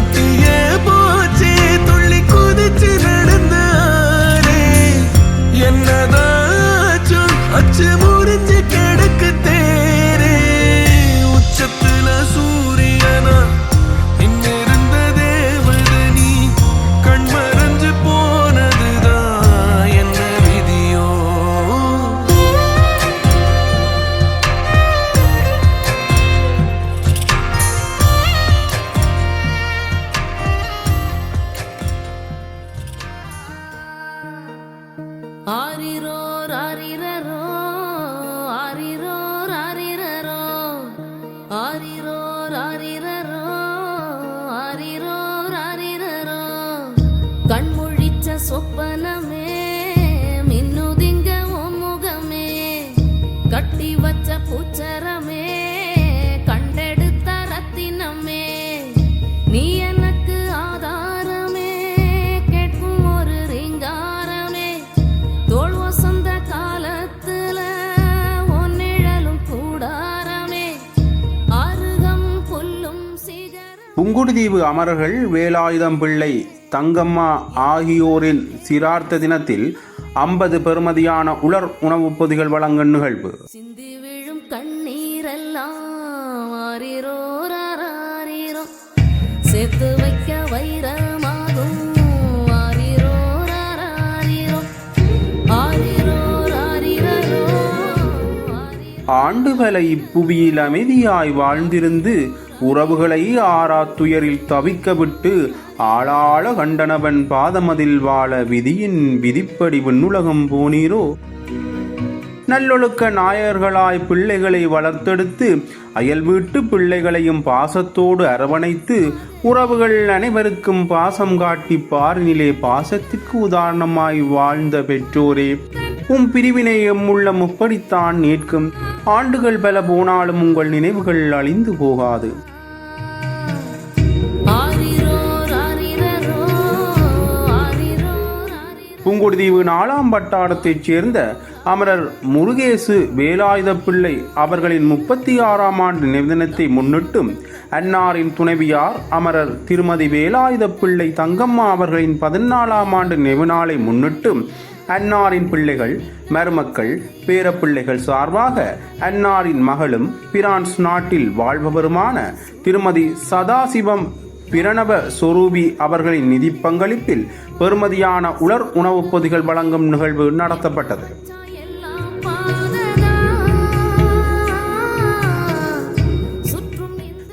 Yeah. சிகரம் அமரர்கள் வேலாயுதம் பிள்ளை தங்கம்மா ஆகியோரின் சிரார்த்த தினத்தில் ஐம்பது பெறுமதியான உலர் உணவுப் பொதிகள் வழங்கும் நிகழ்வு. சிந்தி விழும் கண்ணீரெல்லாம் சேர்த்து வைக்க வைரமாகும் ஆண்டுகளை இப்புவியில் அமைதியாய் வாழ்ந்திருந்து உறவுகளை ஆறாத்துயரில் தவிக்க விட்டு ஆளாள கண்டனவன் பாதமதில் வாழ விதியின் விதிப்படி விண்ணுலகம் போனீரோ? நல்லொழுக்க நாயர்களாய் பிள்ளைகளை வளர்த்தெடுத்து அயல் வீட்டு பிள்ளைகளையும் பாசத்தோடு அரவணைத்து உறவுகள் அனைவருக்கும் பாசம் காட்டி பாரினிலே பாசத்திற்கு உதாரணமாய் வாழ்ந்த பெற்றோரே. உம் பிரிவினையும் உள்ளம் முப்படித்தான் நேர்க்கும் ஆண்டுகள் பல போனாலும் உங்கள் நினைவுகள் அழிந்து போகாது. புங்குடுதீவு நாலாம் வட்டாரத்தைச் சேர்ந்த அமரர் முருகேசு வேலாயுத பிள்ளை அவர்களின் முப்பத்தி ஆறாம் ஆண்டு நிறுவனத்தை முன்னிட்டும் அன்னாரின் துணைவியார் அமரர் திருமதி வேலாயுத பிள்ளை தங்கம்மா அவர்களின் பதினாலாம் ஆண்டு நினைவுநாளை முன்னிட்டும் அன்னாரின் பிள்ளைகள் மருமக்கள் பேரப்பிள்ளைகள் சார்பாக அன்னாரின் மகளும் பிரான்ஸ் நாட்டில் வாழ்பவருமான திருமதி சதாசிவம் பிரணவ சொரூபி அவர்களின் நிதி பங்களிப்பில் பெறுமதியான உலர் உணவுப் பொதிகள் வழங்கும் நிகழ்வு நடத்தப்பட்டது.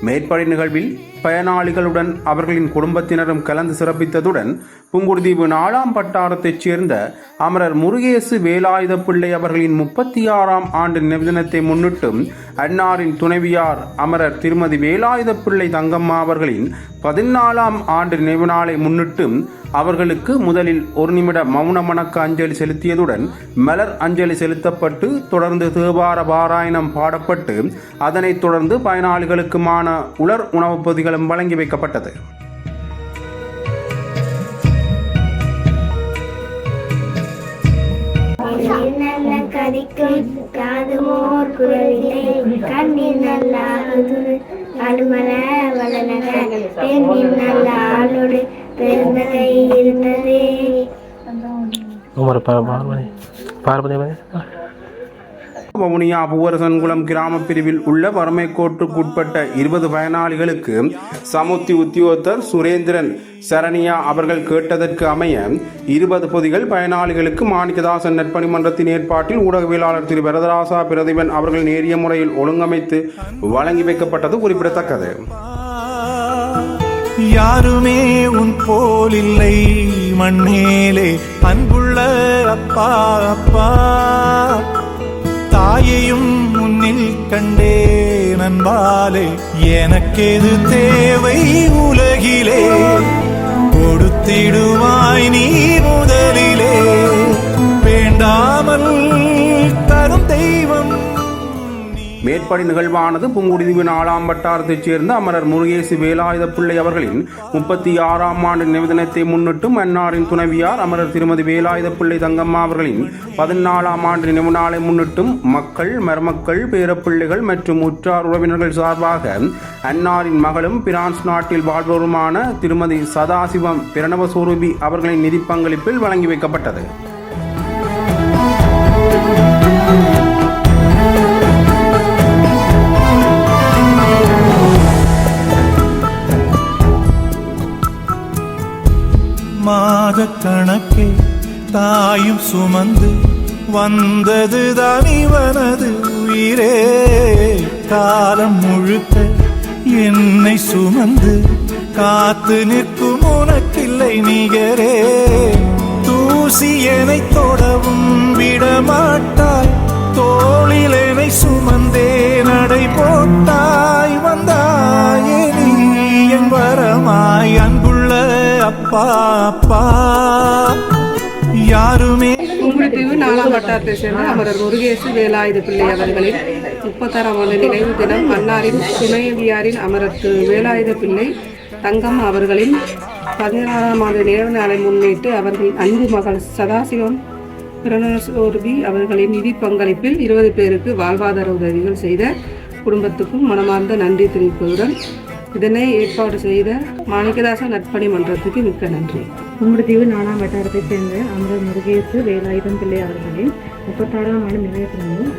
மேற்படி மேற்படை நிகழ்வில் பயனாளிகளுடன் அவர்களின் குடும்பத்தினரும் கலந்து சிறப்பித்ததுடன் புங்குடுதீவு நாலாம் பட்டாரத்தைச் சேர்ந்த அமரர் முருகேசு வேலாயுத பிள்ளை அவர்களின் முப்பத்தி ஆறாம் ஆண்டு நிறுவனத்தை முன்னிட்டும் அன்னாரின் துணைவியார் அமரர் திருமதி வேலாயுத பிள்ளை தங்கம்மா அவர்களின் பதினாலாம் ஆண்டு நினைவு நாளை முன்னிட்டும் அவர்களுக்கு முதலில் ஒரு நிமிட மௌன வணக்க அஞ்சலி செலுத்தியதுடன் மலர் அஞ்சலி செலுத்தப்பட்டு தொடர்ந்து தேவார பாராயணம் பாடப்பட்டு அதனைத் தொடர்ந்து பயனாளிகளுக்குமான உலர் உணவுப் பொதிகளும் வழங்கி வைக்கப்பட்டது. கதிக்கும் காதுமோர் குரலிலே கண்ணில் நல்ல ஆளுது அலுமல வளனக பெண்ணில் நல்ல ஆளோடு பெருந்தகை இருந்ததே. உமர் பார்வதி பார்வதி. வவுனியா பூவரசன்குளம் கிராம பிரிவில் உள்ள வறுமைக்கோட்டுக்குட்பட்ட இருபது பயனாளிகளுக்கு சமுத்தி உத்தியோகத்தர் சுரேந்திரன் சரணியா அவர்கள் கேட்டதற்கு அமைய இருபது பொதிகள் பயனாளிகளுக்கு மாணிக்கதாசன் நற்பணி மன்றத்தின் ஏற்பாட்டில் ஊடகவியலாளர் திரு வரதராசா பிரதிபன் அவர்கள் நேரிய முறையில் ஒழுங்கமைத்து வழங்கி வைக்கப்பட்டது குறிப்பிடத்தக்கது. யாருமே உன் போலில்லை மண்ணேலே அன்புள்ள அப்பா அப்பா. தாயையும் முன்னில் கண்டே நண்பாலே எனக்கெது தேவை உலகிலே? கொடுத்திடுவாய் நீ முதலிலே. வேண்டாம் மேற்படி நிகழ்வானது புங்குடுதீவு நாலாம் வட்டாரத்தைச் சேர்ந்த அமரர் முருகேசு வேலாயுத பிள்ளை அவர்களின் முப்பத்தி ஆறாம் ஆண்டு நிவேதனத்தை முன்னிட்டும் அன்னாரின் துணைவியார் அமரர் திருமதி வேலாயுத பிள்ளை தங்கம்மா அவர்களின் பதினாலாம் ஆண்டு நினைவு நாளை முன்னிட்டும் மக்கள் மருமக்கள் பேரப்பிள்ளைகள் மற்றும் உற்றார் உறவினர்கள் சார்பாக அன்னாரின் மகளும் பிரான்ஸ் நாட்டில் வாழ்பவருமான திருமதி சதாசிவம் பிரணவஸ்வரூபி அவர்களின் நிதி பங்களிப்பில் வழங்கி வைக்கப்பட்டது. மாத கணக்கே தாயும் சுமந்து வந்தது தனிவனது உயிரே. காலம் முழுக்க என்னை சுமந்து காத்து நிற்கும் உனக்கு பாப்பா. யாருமே கும்புடித்தீவு நாலாம் வட்டாரத்தை சேர்ந்த அமரர் முருகேசு வேலாயுத பிள்ளை அவர்களின் முப்பத்தாறாம் ஆண்டு நினைவு தினம் அன்னாரின் துணைவியாரின் அமரர் திரு வேலாயுத பிள்ளை தங்கம் அவர்களின் பதினாறாம் ஆண்டு நினைவு நாளை முன்னிட்டு அவர்களின் அன்பு மகள் சதாசிவம் பிரணசோர்வி அவர்களின் நிதி பங்களிப்பில் இருபது பேருக்கு வாழ்வாதார உதவிகள் செய்த குடும்பத்துக்கும் மனமார்ந்த நன்றி தெரிவிப்பதுடன் இதனை ஏற்பாடு செய்த மாணிக்கதாச நட்பணி மன்றத்துக்கு மிக்க நன்றி. கும்புடுதீவு நாலாம் வட்டாரத்தைச் சேர்ந்த அமரர் முருகேசு வேலாயுதம் பிள்ளை அவர்களின் முப்பத்தாறாம் ஆண்டு நினைவு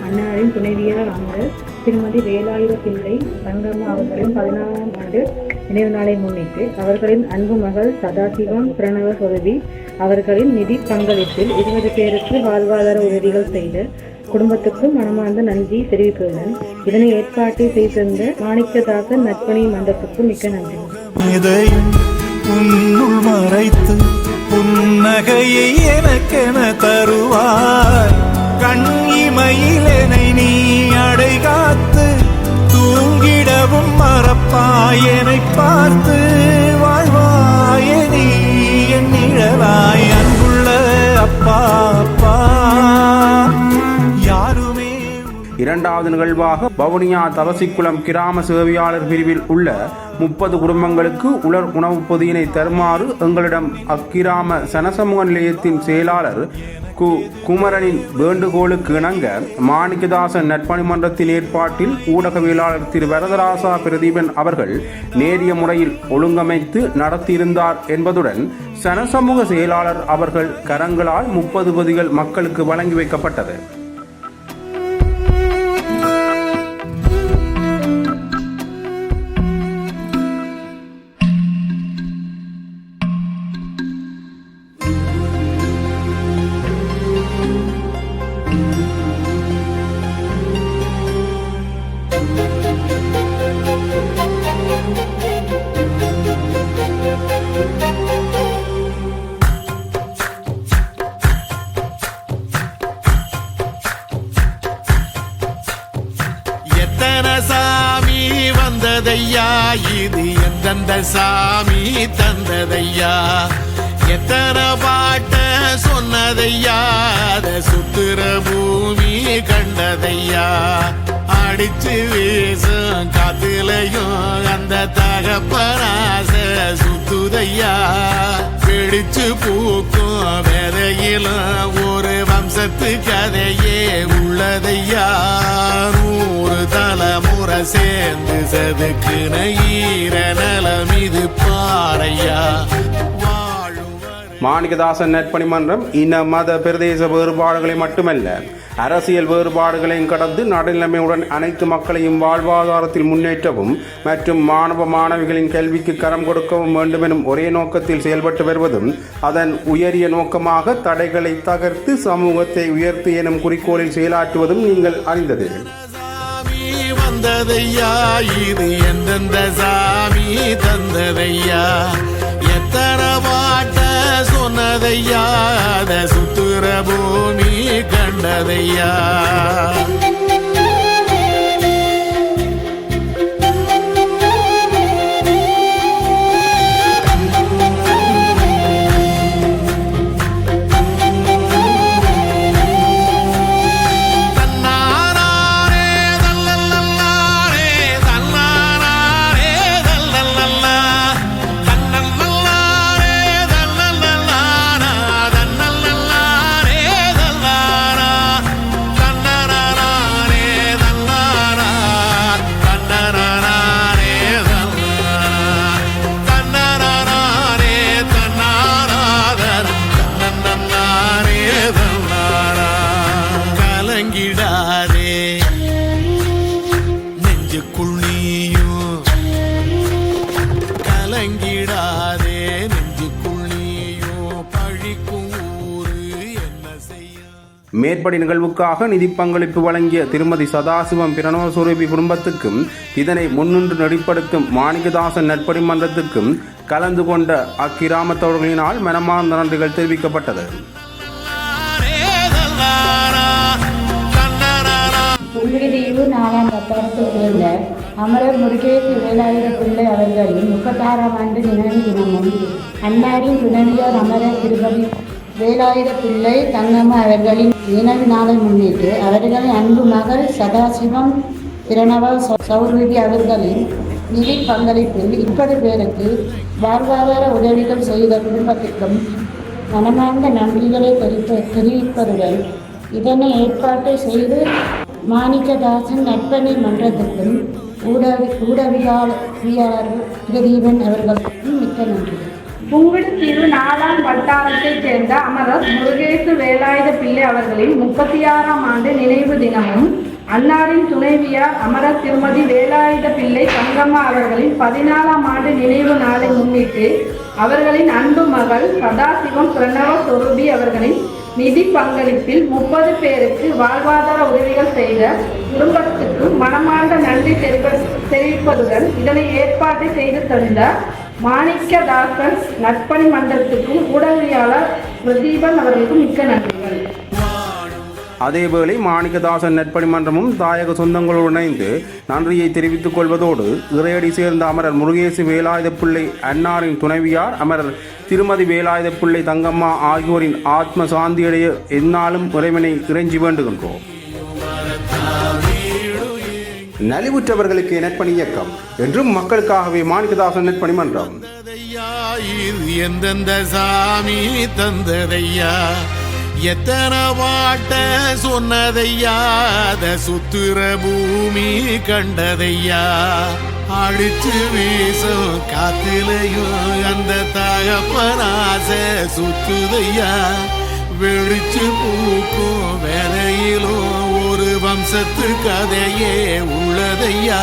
அன்னாரின் துணைவியார் அமரர் திருமதி வேலாயுத பிள்ளை தங்கம்மா அவர்களின் பதினாறாம் ஆண்டு நினைவு நாளை முன்னிட்டு அவர்களின் அன்பு மகள் சதாசிவம் பிரணவ சுரவி அவர்களின் நிதி பங்களிப்பில் இருபது பேருக்கு வாழ்வாதார உதவிகள் செய்து குடும்பத்துக்கு மனமார்ந்த நன்றி தெரிவிப்பதுடன் இதனை ஏற்பாட்டை செய்திருந்த மாணிக்கதாக நற்பணி மன்றத்துக்கு மிக்க நன்றி. இதையும் உன்னுள் மறைத்து புன்னகையை எனக்கென தருவார் கண் இமையிலெனை நீ இரண்டாவது நிகழ்வாக வவுனியா தவசிக்குளம் கிராம சேவையாளர் பிரிவில் உள்ள முப்பது குடும்பங்களுக்கு உலர் உணவுப் பொதியினை தருமாறு எங்களிடம் அக்கிராம சனசமூக நிலையத்தின் செயலாளர் கு குமரனின் வேண்டுகோளுக்கு இணங்க மாணிக்கதாசன் நட்பணிமன்றத்தின் ஏற்பாட்டில் ஊடகவியலாளர் திரு வரதராசா பிரதீபன் அவர்கள் நேரிய முறையில் ஒழுங்கமைத்து நடத்தியிருந்தார் என்பதுடன் சனசமூக செயலாளர் அவர்கள் கரங்களால் முப்பது பொதிகள் மக்களுக்கு வழங்கி வைக்கப்பட்டது. சாமி தந்ததையா? எத்தனை பாட்ட சொன்னதையா? சுத்துற பூமி கண்டதையா? அடிச்சு வீசும் காத்துலையும் அந்த தகப்பராச சுத்துதையா? பிடிச்சு பூக்கும் விதையிலும் ஒரு வம்சத்து கதையே உள்ளதையா? நூறு தலைமுறை சேர்ந்து செதுக்குன ஈர நலம் இது பாறையா? மாணிக்கதாசன் நட்பணிமன்றம் இன மத பிரதேச வேறுபாடுகளை மட்டுமல்ல அரசியல் வேறுபாடுகளையும் கடந்து நடுநிலைமையுடன் அனைத்து மக்களையும் வாழ்வாதாரத்தில் முன்னேற்றவும் மற்றும் மாணவ மாணவிகளின் கல்விக்கு கரம் கொடுக்கவும் வேண்டும் எனும் ஒரே நோக்கத்தில் செயல்பட்டு வருவதும் அதன் உயரிய நோக்கமாக தடைகளை தகர்த்து சமூகத்தை உயர்த்து எனும் குறிக்கோளில் செயலாற்றுவதும் நீங்கள் அறிந்தது. வந்ததையா? இது எந்தெந்த சாமி தந்ததையா? எத்தனை கண்டதையா சுத்துற பூமி கண்டதையா? மேற்படி நிகழ்வுக்காக நிதி பங்களிப்பு வழங்கிய திருமதி சதாசிவம் பிரணவஸ்வரூபி குடும்பத்துக்கும் இதனை முன்னின்று நெறிப்படுத்தும் மாணிக்கதாசன் நட்படி மன்றத்துக்கும் கலந்து கொண்ட அக்கிராமத்தவர்களினால் மனமார்ந்த நன்றிகள் தெரிவிக்கப்பட்டது. புல்விடிதீவு நாலாம் வட்டாரத்தைச் சேர்ந்த அமரர் முருகேசு வேலாயுத பிள்ளை அவர்களின் முப்பத்தாறாம் ஆண்டு நினைவு தினமும் அன்னாரின் துணைவியார் அமரர் திருபதி வேலாயுத பிள்ளை தங்கம்மா அவர்களின் நினைவு நாளை முன்னிட்டு அவர்களின் அன்பு மகள் சதாசிவம் பிரணவ சௌ- அவர்களின் நிதி பங்களிப்பில் இப்பது பேருக்கு வாழ்வாதார உதவிகள் செய்த குடும்பத்திற்கும் மனமார்ந்த நன்றிகளை தெரிவிப்ப தெரிவிப்பதுடன் இதனை ஏற்பாட்டை செய்து மாணிக்கதாசன் நற்பணி மன்றத்துக்கும் ஊடக ஊடகவியாளர் பிரதீபன் அவர்களுக்கும் மிக்க நன்றி. புங்குடுதீவு நாலாம் வட்டாரத்தைச் சேர்ந்த அமரர் முருகேசு வேலாயுத பிள்ளை அவர்களின் முப்பத்தி ஆறாம் ஆண்டு நினைவு தினமும் அன்னாரின் துணைவியார் அமரர் திருமதி வேலாயுத பிள்ளை தங்கம்மா அவர்களின் பதினாலாம் ஆண்டு நினைவு நாளை முன்னிட்டு அவர்களின் அன்பு மகள் சதாசிவம் பிரணவ சொருபி அவர்களின் நிதி பங்களிப்பில் முப்பது பேருக்கு வாழ்வாதார உதவிகள் செய்த குடும்பத்துக்கு மனமார்ந்த நன்றி தெரிவிப்பதுடன் இதனை ஏற்பாடு செய்து தந்த மாணிக்கதாசன் நற்பணி மன்றத்துக்கும் ஊடகவியாளர் பிரதீபன் அவர்களுக்கும் மிக்க நன்றிகள். அதேவேளை மாணிக்கதாசன் நட்பணி மன்றமும் தாயக சொந்தங்களோடு இணைந்து நன்றியை தெரிவித்துக் கொள்வதோடு இறையடி சேர்ந்த அமரர் முருகேசு வேலாயுத பிள்ளை அன்னாரின் துணைவியார் அமரர் திருமதி வேலாயுத பிள்ளை தங்கம்மா ஆகியோரின் ஆத்ம சாந்தியடைய எந்நாளும் இறைவனை இறைஞ்சி வேண்டுகின்றோம். நலிவுற்றவர்களுக்கு நட்பணி இயக்கம் என்றும் மக்களுக்காகவே மாணிக்கதாசன் நட்பணி மன்றம். எந்தெந்த சாமி தந்ததையா? எத்தனை வாட்ட சொன்னதையா? அத சுத்துற பூமி கண்டதையா? அடிச்சு வீசும் காத்திலையும் அந்த தகப்பனாச சுத்துதையா? வெடிச்சு பூக்கும் வேலையிலும் ஒரு வம்சத்து கதையே உள்ளதையா?